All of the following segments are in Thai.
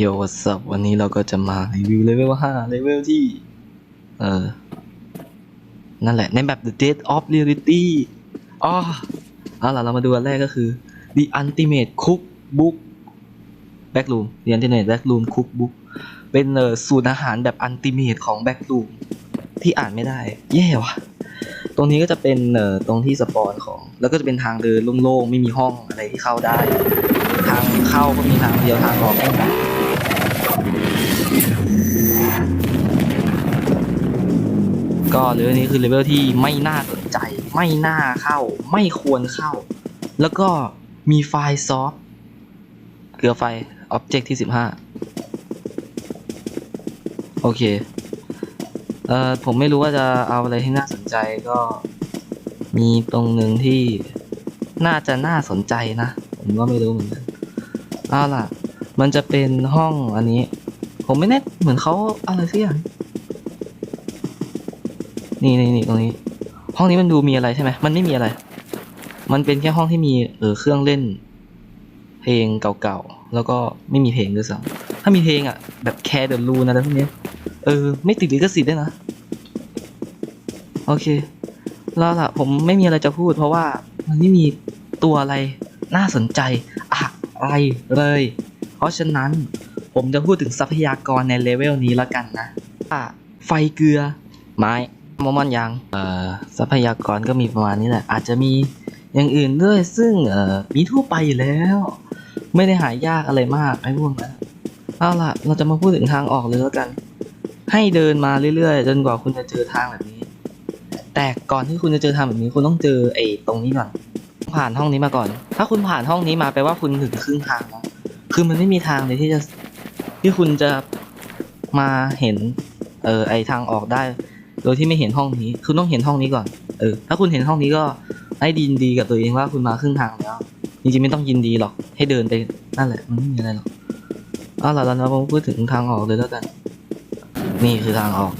โยสับวันนี้เราก็จะมารีวิวเลเวล5เลเวลที่ เออ นั่นแหละ ในแบบ The Dead of Reality อ๋อเอาล่ะ เรามาดูอันแรกก็คือ The Ultimate Cookbook Backroom The Ultimate Backroom Cookbook เป็นเออสูตรอาหารแบบอันติเมตของ Backroom ที่อ่านไม่ได้ แย่ว่ะ ตรงนี้ก็จะเป็นเออตรงที่สปอนของ แล้วก็จะเป็นทางเดินโล่งๆ ไม่มีห้องอะไรที่เข้าได้ ทางเข้าก็มีทางเดียวทางออกไม่มี ก็เลเวลนี้คือเลเวลที่ไม่น่าสนใจ ไม่น่าเข้า ไม่ควรเข้า แล้วก็มีไฟล์ซอฟเกลือไฟอ็อบเจกต์ที่ 15 โอเค เอ่อ ผมไม่รู้ว่าจะเอาอะไรที่น่าสนใจก็ มีตรงหนึ่งที่น่าจะน่าสนใจนะ ผมก็ไม่รู้เหมือนกันเอาล่ะ มันจะเป็นห้องอันนี้ ผมไม่แน่เหมือนเขาอะไรสักอย่าง นี่นี่นี่ตรงนี้ ห้องนี้มันดูมีอะไรใช่ไหมมันไม่มีอะไร มันเป็นแค่ห้องที่มีเออเครื่องเล่น เพลงเก่าๆแล้วก็ไม่มีเพลงด้วยซ้ำถ้ามีเพลงอะ แบบแคร์เดอะรูนอะไรพวกนี้เออ ไม่ติดลิขสิทธิ์ด้วยนะ โอเค แล้วล่ะ ผมไม่มีอะไรจะพูด เพราะว่ามันไม่มีตัวอะไรน่าสนใจอะไรเลย เพราะฉะนั้นผมจะพูดถึงทรัพยากรในเลเวลนี้แล้วกันนะอะไฟเกลือไม้ มอมอนยางเอ่อทรัพยากรก็มีประมาณนี้แหละ อาจจะมีอย่างอื่นด้วยซึ่งเอ่อมีทั่วไปอยู่แล้ว ไม่ได้หายากอะไรมากไอ้พวกนั้นเอาล่ะ เราจะมาพูดถึงทางออกเลยแล้วกัน ให้เดินมาเรื่อยๆ จนกว่าคุณจะเจอทางแบบนี้ แต่ก่อนที่คุณจะเจอทางแบบนี้คุณต้องเจอไอ้ตรงนี้ก่อน ผ่านห้องนี้มาก่อน ถ้าคุณผ่านห้องนี้มาแปลว่าคุณถึงครึ่งทางแล้วคือมันไม่มีทางเลยที่จะที่คุณจะมาเห็นเออไอทางออกได้ โดยที่ไม่เห็นห้องนี้ คุณต้องเห็นห้องนี้ก่อน เออ ถ้าคุณเห็นห้องนี้ก็ให้ดีนดีกับตัวเองว่าคุณมาครึ่งทางแล้ว จริงๆไม่ต้องยินดีหรอก ให้เดินไปนั่นแหละ มันไม่มีอะไรหรอกเอาล่ะเรามาพูดถึงทางออกเลยแล้วกัน นี่คือทางออก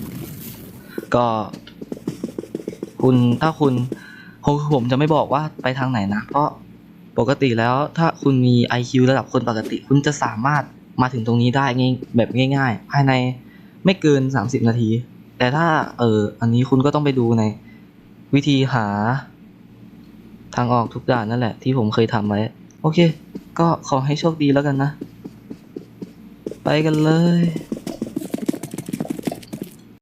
ก็ คุณถ้าคุณผมผมจะไม่บอกว่าไปทางไหนนะ เพราะปกติแล้วถ้าคุณมี IQ ระดับคนปกติ คุณจะสามารถมาถึงตรงนี้ได้ง่ายแบบง่าย ๆ ภายในไม่เกิน 30 นาที แต่ถ้าเอออันนี้คุณก็ต้องไปดูในวิธีหา ทางออกทุกด่านนั่นแหละ ที่ผมเคยทำไว้ โอเค ก็ขอให้โชคดีแล้วกันนะ ไปกันเลย